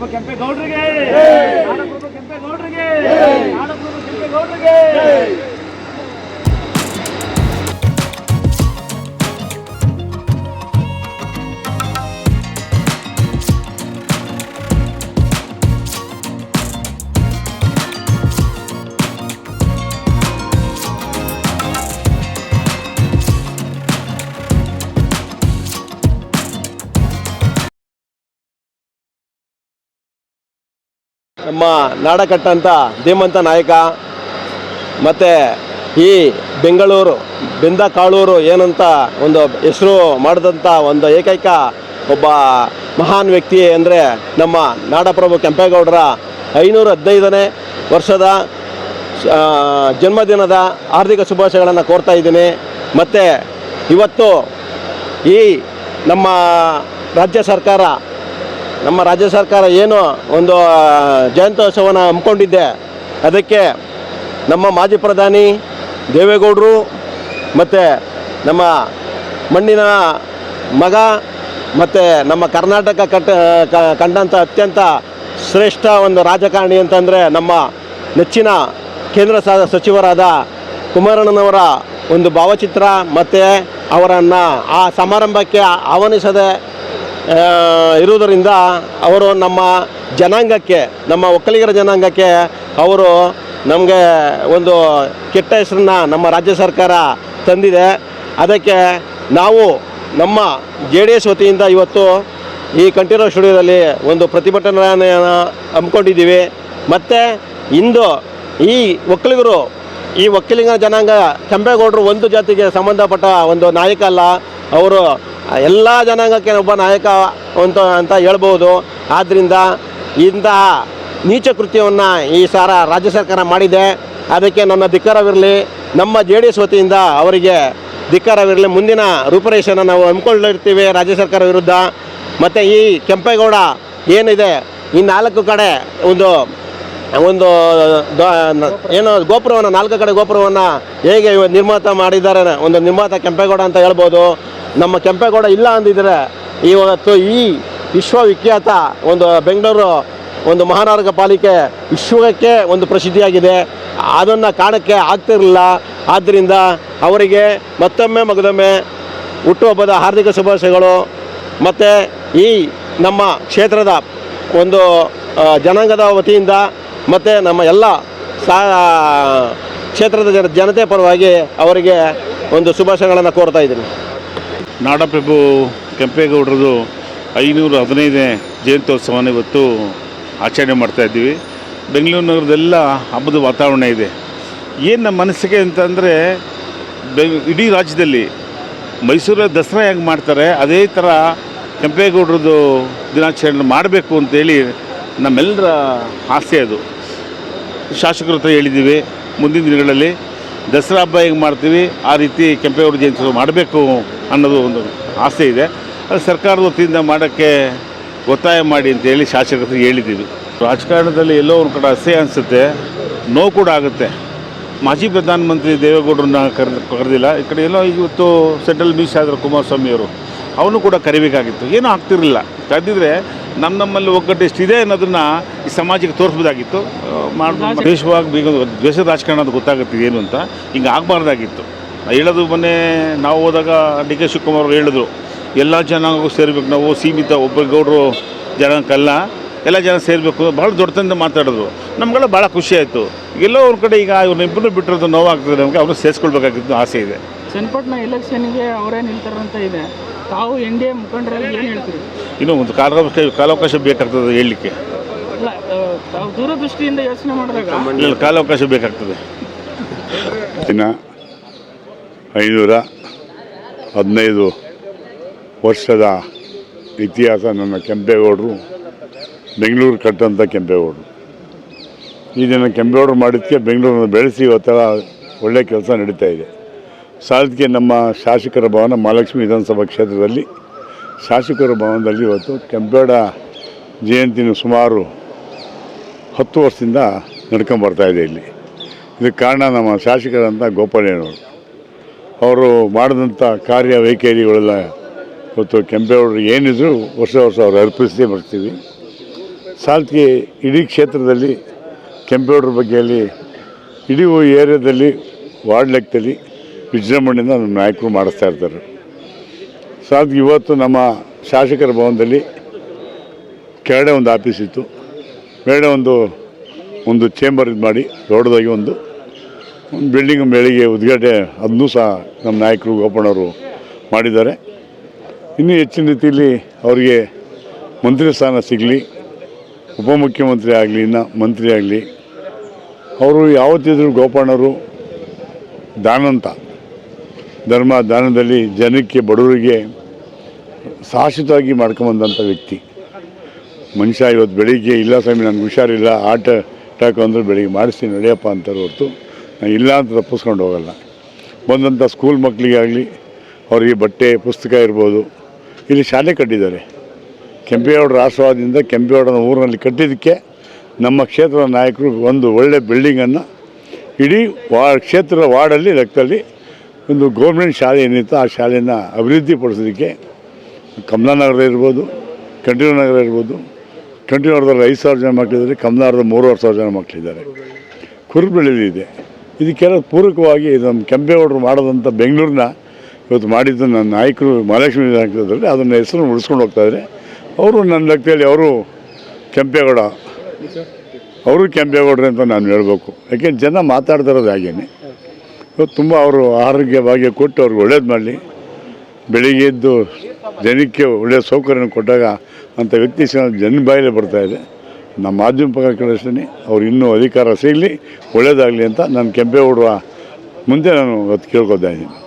ನಾಡಪ್ರಭು ಕೆಂಪೇಗೌಡರಿಗೆ ನಮ್ಮ ನಾಡ ಕಟ್ಟಂಥ ಧೀಮಂತ ನಾಯಕ ಮತ್ತು ಈ ಬೆಂಗಳೂರು, ಬೆಂದ ಕಾಳೂರು ಏನಂತ ಒಂದು ಹೆಸರು ಮಾಡಿದಂಥ ಒಂದು ಏಕೈಕ ಒಬ್ಬ ಮಹಾನ್ ವ್ಯಕ್ತಿ ಅಂದರೆ ನಮ್ಮ ನಾಡಪ್ರಭು ಕೆಂಪೇಗೌಡರ ಐನೂರ ಹದಿನೈದನೇ ವರ್ಷದ ಜನ್ಮದಿನದ ಹಾರ್ದಿಕ ಶುಭಾಶಯಗಳನ್ನು ಕೋರ್ತಾ ಇದ್ದೀನಿ. ಮತ್ತು ಇವತ್ತು ಈ ನಮ್ಮ ರಾಜ್ಯ ಸರ್ಕಾರ ನಮ್ಮ ರಾಜ್ಯ ಸರ್ಕಾರ ಏನು ಒಂದು ಜಯಂತೋತ್ಸವವನ್ನು ಹಮ್ಮಿಕೊಂಡಿದ್ದೆ ಅದಕ್ಕೆ ನಮ್ಮ ಮಾಜಿ ಪ್ರಧಾನಿ ದೇವೇಗೌಡರು ಮತ್ತು ನಮ್ಮ ಮಣ್ಣಿನ ಮಗ ಮತ್ತು ನಮ್ಮ ಕರ್ನಾಟಕ ಕಟ್ಟ ಕಂಡಂಥ ಅತ್ಯಂತ ಶ್ರೇಷ್ಠ ಒಂದು ರಾಜಕಾರಣಿ ಅಂತಂದರೆ ನಮ್ಮ ನೆಚ್ಚಿನ ಕೇಂದ್ರ ಸಚಿವರಾದ ಕುಮಾರಣ್ಣನವರ ಒಂದು ಭಾವಚಿತ್ರ ಮತ್ತು ಅವರನ್ನು ಆ ಸಮಾರಂಭಕ್ಕೆ ಆಹ್ವಾನಿಸದೆ ಇರುವುದರಿಂದ ಅವರು ನಮ್ಮ ಜನಾಂಗಕ್ಕೆ, ನಮ್ಮ ಒಕ್ಕಲಿಗರ ಜನಾಂಗಕ್ಕೆ ಅವರು ನಮಗೆ ಒಂದು ಕೆಟ್ಟ ಹೆಸರನ್ನ ನಮ್ಮ ರಾಜ್ಯ ಸರ್ಕಾರ ತಂದಿದೆ. ಅದಕ್ಕೆ ನಾವು ನಮ್ಮ ಜೆ ಡಿ ಎಸ್ ವತಿಯಿಂದ ಇವತ್ತು ಈ ಕಂಠೀರವ ಸ್ಟುಡಿಯೋದಲ್ಲಿ ಒಂದು ಪ್ರತಿಭಟನೆಯನ್ನು ಹಮ್ಮಿಕೊಂಡಿದ್ದೀವಿ. ಮತ್ತು ಇಂದು ಈ ಒಕ್ಕಲಿಗರು, ಈ ಒಕ್ಕಲಿಗ ಜನಾಂಗ ಕೆಂಪೇಗೌಡರು ಒಂದು ಜಾತಿಗೆ ಸಂಬಂಧಪಟ್ಟ ಒಂದು ನಾಯಕ ಅಲ್ಲ. ಅವರು ಎಲ್ಲ ಜನಾಂಗಕ್ಕೆ ಒಬ್ಬ ನಾಯಕ ಅಂತ ಅಂತ ಹೇಳ್ಬೋದು. ಆದ್ದರಿಂದ ಇಂತಹ ನೀಚ ಕೃತ್ಯವನ್ನು ಈ ಸಾರ ರಾಜ್ಯ ಸರ್ಕಾರ ಮಾಡಿದೆ. ಅದಕ್ಕೆ ನನ್ನ ಧಿಕ್ಕಾರವಿರಲಿ. ನಮ್ಮ ಜೆ ಡಿ ಎಸ್ ವತಿಯಿಂದ ಅವರಿಗೆ ಧಿಕ್ಕಾರವಿರಲಿ. ಮುಂದಿನ ರೂಪರೇಷೆಯನ್ನು ನಾವು ಹಮ್ಮಿಕೊಂಡಿರ್ತೀವಿ ರಾಜ್ಯ ಸರ್ಕಾರ ವಿರುದ್ಧ. ಮತ್ತು ಈ ಕೆಂಪೇಗೌಡ ಏನಿದೆ? ಈ ನಾಲ್ಕು ಕಡೆ ಒಂದು ಒಂದು ಏನು ಗೋಪುರವನ್ನು, ನಾಲ್ಕು ಕಡೆ ಗೋಪುರವನ್ನು ಹೇಗೆ ನಿರ್ಮಾತ ಮಾಡಿದ್ದಾರೆ? ಒಂದು ನಿರ್ಮಾತ ಕೆಂಪೇಗೌಡ ಅಂತ ಹೇಳ್ಬೋದು. ನಮ್ಮ ಕೆಂಪೇಗೌಡ ಇಲ್ಲ ಅಂದಿದ್ರೆ ಇವತ್ತು ಈ ವಿಶ್ವವಿಖ್ಯಾತ ಒಂದು ಬೆಂಗಳೂರು ಒಂದು ಮಹಾನಗರ ಪಾಲಿಕೆ ವಿಶ್ವಕ್ಕೆ ಒಂದು ಪ್ರಸಿದ್ಧಿಯಾಗಿದೆ. ಅದನ್ನು ಕಾಣಕ್ಕೆ ಆಗ್ತಿರಲಿಲ್ಲ. ಆದ್ದರಿಂದ ಅವರಿಗೆ ಮತ್ತೊಮ್ಮೆ ಮಗದೊಮ್ಮೆ ಹುಟ್ಟುಹಬ್ಬದ ಹಾರ್ದಿಕ ಶುಭಾಶಯಗಳು. ಮತ್ತು ಈ ನಮ್ಮ ಕ್ಷೇತ್ರದ ಒಂದು ಜನಾಂಗದ ವತಿಯಿಂದ ಮತ್ತು ನಮ್ಮ ಎಲ್ಲ ಸಾ ಕ್ಷೇತ್ರದ ಜನ, ಜನತೆ ಪರವಾಗಿ ಅವರಿಗೆ ಒಂದು ಶುಭಾಶಯಗಳನ್ನು ಕೋರ್ತಾ ಇದ್ದೀನಿ. ನಾಡಪ್ರಭು ಕೆಂಪೇಗೌಡರದು ಐನೂರ ಹದಿನೈದನೇ ಜಯಂತ್ಯೋತ್ಸವನ ಇವತ್ತು ಆಚರಣೆ ಮಾಡ್ತಾಯಿದ್ದೀವಿ ಬೆಂಗಳೂರು ನಗರದೆಲ್ಲ ಹಬ್ಬದ ವಾತಾವರಣ ಇದೆ. ಏನು ನಮ್ಮ ಮನಸ್ಸಿಗೆ ಅಂತಂದರೆ ಬೆ ಇಡೀ ರಾಜ್ಯದಲ್ಲಿ ಮೈಸೂರ ದಸರಾ ಹೆಂಗೆ ಮಾಡ್ತಾರೆ, ಅದೇ ಥರ ಕೆಂಪೇಗೌಡರದು ದಿನಾಚರಣೆ ಮಾಡಬೇಕು ಅಂತೇಳಿ ನಮ್ಮೆಲ್ಲರ ಆಸೆ ಅದು. ಶಾಸಕರ ಹತ್ರ ಹೇಳಿದ್ದೀವಿ, ಮುಂದಿನ ದಿನಗಳಲ್ಲಿ ದಸರಾ ಹಬ್ಬ ಹೆಂಗೆ ಮಾಡ್ತೀವಿ, ಆ ರೀತಿ ಕೆಂಪೇಗೌಡ ಜಯಂತಿ ಮಾಡಬೇಕು ಅನ್ನೋದು ಒಂದು ಆಸೆ ಇದೆ. ಅದು ಸರ್ಕಾರದ ವತಿಯಿಂದ ಮಾಡೋಕ್ಕೆ ಒತ್ತಾಯ ಮಾಡಿ ಅಂತೇಳಿ ಹತ್ರ ಹೇಳಿದ್ದೀವಿ. ರಾಜಕಾರಣದಲ್ಲಿ ಎಲ್ಲೋ ಒಂದು ಕಡೆ ಅಸಹ್ಯ ಅನಿಸುತ್ತೆ, ನೋವು ಕೂಡ ಆಗುತ್ತೆ. ಮಾಜಿ ಪ್ರಧಾನಮಂತ್ರಿ ದೇವೇಗೌಡರನ್ನ ಕರೆದು, ಕರೆದಿಲ್ಲ. ಈ ಕಡೆ ಎಲ್ಲೋ ಇವತ್ತು ಸೆಂಟ್ರಲ್ ಮಿನಿಸ್ಟರ್ ಆದರು ಕುಮಾರಸ್ವಾಮಿಯವರು, ಅವನು ಕೂಡ ಕರಿಬೇಕಾಗಿತ್ತು. ಏನೂ ಆಗ್ತಿರಲಿಲ್ಲ. ಕರೆದಿದ್ರೆ ನಮ್ಮ ನಮ್ಮಲ್ಲಿ ಒಗ್ಗಟ್ಟು ಎಷ್ಟಿದೆ ಅನ್ನೋದನ್ನು ಈ ಸಮಾಜಕ್ಕೆ ತೋರಿಸ್ಬೋದಾಗಿತ್ತು. ಮಾಡ್ಬೋದು. ದೇಶವಾಗಿ ಬೇಗ ದ್ವೇಷದ ರಾಜಕಾರಣ ಅದು ಗೊತ್ತಾಗುತ್ತೆ ಏನು ಅಂತ. ಹಿಂಗೆ ಆಗಬಾರ್ದಾಗಿತ್ತು. ಹೇಳೋದು ಮೊನ್ನೆ ನಾವು ಹೋದಾಗ ಡಿ ಕೆ ಶಿವಕುಮಾರ್ ಅವರು ಹೇಳಿದ್ರು ಎಲ್ಲ ಜನಾಂಗಕ್ಕೂ ಸೇರ್ಬೇಕು ನಾವು ಸೀಮಿತ ಒಬ್ಬ ಗೌಡರು ಜನಾಂಗಕ್ಕಲ್ಲ ಎಲ್ಲ ಜನ ಸೇರಬೇಕು. ಭಾಳ ದೊಡ್ಡದಿಂದ ಮಾತಾಡಿದ್ರು. ನಮಗೆಲ್ಲ ಭಾಳ ಖುಷಿ ಆಯಿತು. ಎಲ್ಲೋ ಒಂದು ಕಡೆ ಈಗ ಇವ್ರನ್ನಿಬ್ಬರು ಬಿಟ್ಟಿರೋದು ನೋವಾಗ್ತದೆ ನಮಗೆ ಅವ್ರನ್ನ ಸೇರಿಸ್ಕೊಳ್ಬೇಕಾಗಿದ್ದು ಆಸೆ ಇದೆ. ಚನ್ನಪಟ್ಟಣ ಎಲೆಕ್ಷನ್ಗೆ ಅವರೇ ನಿಲ್ತಾರಂತ ಇದೆ. ತಾವು ಎನ್ ಡಿ ಎ ಮುಖಂಡರಲ್ಲಿ ಏನು ಹೇಳ್ತೀರಿ? ಇನ್ನೂ ಒಂದು ಕಾಲಾವಕಾಶ ಕಾಲಾವಕಾಶ ಬೇಕಾಗ್ತದೆ ಹೇಳಲಿಕ್ಕೆ. ಅಲ್ಲ ಆ, ತಾವು ದೂರದೃಷ್ಟಿಯಿಂದ ಯೋಚನೆ ಮಾಡಿದಾಗ ಇಲ್ಲ ಕಾಲಾವಕಾಶ ಬೇಕಾಗ್ತದೆ. ದಿನ ಐನೂರ ಹದಿನೈದು ವರ್ಷದ ಇತಿಹಾಸ ನನ್ನ ಕೆಂಪೇಗೌಡರು ಬೆಂಗಳೂರು ಕಟ್ಟಂಥ ಕೆಂಪೇಗೌಡರು. ಈ ದಿನ ಕೆಂಪೇಗೌಡರು ಮಾಡಿದ್ದಕ್ಕೆ ಬೆಂಗಳೂರನ್ನು ಬೆಳೆಸಿ ಇವತ್ತೆಲ್ಲ ಒಳ್ಳೆಯ ಕೆಲಸ ನಡೀತಾ ಇದೆ. ಸಾಲದಕ್ಕೆ ನಮ್ಮ ಶಾಸಕರ ಭವನ ಮಹಾಲಕ್ಷ್ಮಿ ವಿಧಾನಸಭಾ ಕ್ಷೇತ್ರದಲ್ಲಿ. ಶಾಸಕರ ಭವನದಲ್ಲಿ ಇವತ್ತು ಕೆಂಪೇಡ ಜಯಂತಿನ ಸುಮಾರು ಹತ್ತು ವರ್ಷದಿಂದ ನಡ್ಕೊಂಬರ್ತಾ ಇದೆ ಇಲ್ಲಿ. ಇದಕ್ಕೆ ಕಾರಣ ನಮ್ಮ ಶಾಸಕರಂತ ಗೋಪಾಲಯ್ಯನವರು. ಅವರು ಮಾಡಿದಂಥ ಕಾರ್ಯ ವೈಖರಿಗಳೆಲ್ಲ ಇವತ್ತು ಕೆಂಪೇಗೌಡರು ಏನಿದ್ರು ವರ್ಷ ವರ್ಷ ಅವ್ರು ಅರ್ಪಿಸೇ ಬರ್ತೀವಿ. ಸಾಲ್ತಿಗೆ ಇಡೀ ಕ್ಷೇತ್ರದಲ್ಲಿ ಕೆಂಪೇಗೌಡರ ಬಗ್ಗೆಯಲ್ಲಿ ಇಡೀ ಏರಿಯಾದಲ್ಲಿ ವಾರ್ಡ್ ಲೆಕ್ಕದಲ್ಲಿ ವಿಜೃಂಭಣೆಯಿಂದ ನಮ್ಮ ನಾಯಕರು ಮಾಡಿಸ್ತಾ ಇರ್ತಾರೆ. ಸಾಲ್ತಿಗೆ ಇವತ್ತು ನಮ್ಮ ಶಾಸಕರ ಭವನದಲ್ಲಿ ಕೆಳಗಡೆ ಒಂದು ಆಫೀಸ್ ಇತ್ತು. ಮೇಲ್ಗಡೆ ಒಂದು ಒಂದು ಚೇಂಬರ್ ಇದು ಮಾಡಿ, ದೊಡ್ಡದಾಗಿ ಒಂದು ಒಂದು ಬಿಲ್ಡಿಂಗ್ ಬೆಳಿಗ್ಗೆ ಉದ್ಘಾಟನೆ ಅದನ್ನೂ ಸಹ ನಮ್ಮ ನಾಯಕರು ಗೋಪಣ್ಣವರು ಮಾಡಿದ್ದಾರೆ. ಇನ್ನೂ ಹೆಚ್ಚಿನ ರೀತಿಯಲ್ಲಿ ಅವರಿಗೆ ಮಂತ್ರಿ ಸ್ಥಾನ ಸಿಗಲಿ, ಉಪಮುಖ್ಯಮಂತ್ರಿ ಆಗಲಿ, ಇನ್ನು ಮಂತ್ರಿ ಆಗಲಿ, ಅವರು ಯಾವತ್ತಿದ್ರು ಗೋಪಣ್ಣವರು ದಾನಂತ. ಧರ್ಮ ದಾನದಲ್ಲಿ ಜನಕ್ಕೆ, ಬಡವರಿಗೆ ಶಾಶ್ವತವಾಗಿ ಮಾಡ್ಕೊಂಬಂದಂಥ ವ್ಯಕ್ತಿ. ಮನುಷ್ಯ ಇವತ್ತು ಬೆಳಿಗ್ಗೆ, ಇಲ್ಲ ಸ್ವಾಮಿ, ನನಗೆ ಹುಷಾರಿಲ್ಲ ಆಟ ಅಟ್ಯಾಕ್ ಅಂದ್ರೆ ಬೆಳಿಗ್ಗೆ ಮಾಡಿಸ್ತೀನಿ, ನಡೆಯಪ್ಪ ಅಂತಾರೆ ಹೊರತು ನಾನು ಇಲ್ಲ ಅಂತ ತಪ್ಪಿಸ್ಕೊಂಡು ಹೋಗಲ್ಲ. ಬಂದಂಥ ಸ್ಕೂಲ್ ಮಕ್ಕಳಿಗಾಗಲಿ ಅವರಿಗೆ ಬಟ್ಟೆ, ಪುಸ್ತಕ ಇರ್ಬೋದು. ಇಲ್ಲಿ ಶಾಲೆ ಕಟ್ಟಿದ್ದಾರೆ. ಕೆಂಪೇಗೌಡರ ಆಶೀರ್ವಾದದಿಂದ ಕೆಂಪೇಗೌಡನ ಊರಿನಲ್ಲಿ ಕಟ್ಟಿದ್ದಕ್ಕೆ ನಮ್ಮ ಕ್ಷೇತ್ರದ ನಾಯಕರು ಒಂದು ಒಳ್ಳೆ ಬಿಲ್ಡಿಂಗನ್ನು ಇಡೀ ವಾ, ಕ್ಷೇತ್ರದ ವಾರ್ಡಲ್ಲಿ ಲೆಕ್ಕದಲ್ಲಿ ಒಂದು ಗೌರ್ಮೆಂಟ್ ಶಾಲೆ ಏನಿತ್ತು, ಆ ಶಾಲೆಯನ್ನು ಅಭಿವೃದ್ಧಿಪಡಿಸೋದಕ್ಕೆ ಕಮಲಾನಗರ ಇರ್ಬೋದು ನಗರ ಇರ್ಬೋದು ಕಂಠೀರವರದಲ್ಲಿ ಐದು ಸಾವಿರ ಜನ ಮಕ್ಕಳಿದ್ದಾರೆ ಕಮಲಾನಗರದ ಮೂರುವರೆ ಸಾವಿರ ಜನ ಮಕ್ಕಳಿದ್ದಾರೆ ಇದೆ. ಇದಕ್ಕೆಲ್ಲ ಪೂರಕವಾಗಿ ನಮ್ಮ ಕೆಂಪೇಗೌಡರು ಮಾಡೋದಂಥ ಬೆಂಗಳೂರಿನ ಇವತ್ತು ಮಾಡಿದ್ದು ನನ್ನ ನಾಯಕರು ಮಹಾಲಕ್ಷ್ಮಿ ಹಾಕಿದ್ರೆ ಅದನ್ನು ಹೆಸರು ಉಳಿಸ್ಕೊಂಡು ಹೋಗ್ತಾಯಿದ್ದಾರೆ ಅವರು ನನ್ನ ಲೆಕ್ಕದಲ್ಲಿ ಅವರು ಕೆಂಪೇಗೌಡ ಅವರು ಕೆಂಪೇಗೌಡ್ರೆ ಅಂತ ನಾನು ಹೇಳಬೇಕು. ಯಾಕೆಂದ್ರೆ ಜನ ಮಾತಾಡ್ತಾ ಇರೋದು ಹಾಗೇನೆ. ಇವತ್ತು ತುಂಬ ಅವರು ಆರೋಗ್ಯ ಭಾಗ್ಯ ಕೊಟ್ಟು ಅವ್ರಿಗೆ ಒಳ್ಳೇದು ಮಾಡಲಿ. ಬೆಳಿಗ್ಗೆ ಎದ್ದು ಜನಕ್ಕೆ ಒಳ್ಳೆಯ ಸೌಕರ್ಯ ಕೊಟ್ಟಾಗ ಅಂಥ ವ್ಯಕ್ತಿ ಜನ ಬರ್ತಾ ಇದೆ. ನಮ್ಮ ಮಾಧ್ಯಮ ಪಕ್ಕ ಕೇಳಿಸ್ತೀನಿ ಅವ್ರು ಇನ್ನೂ ಅಧಿಕಾರ ಸಿಗಲಿ, ಒಳ್ಳೇದಾಗಲಿ ಅಂತ ನಾನು ಕೆಂಪೇಗೌಡರ ಮುಂದೆ ನಾನು ಇವತ್ತು ಕೇಳ್ಕೊತಾ ಇದ್ದೀನಿ.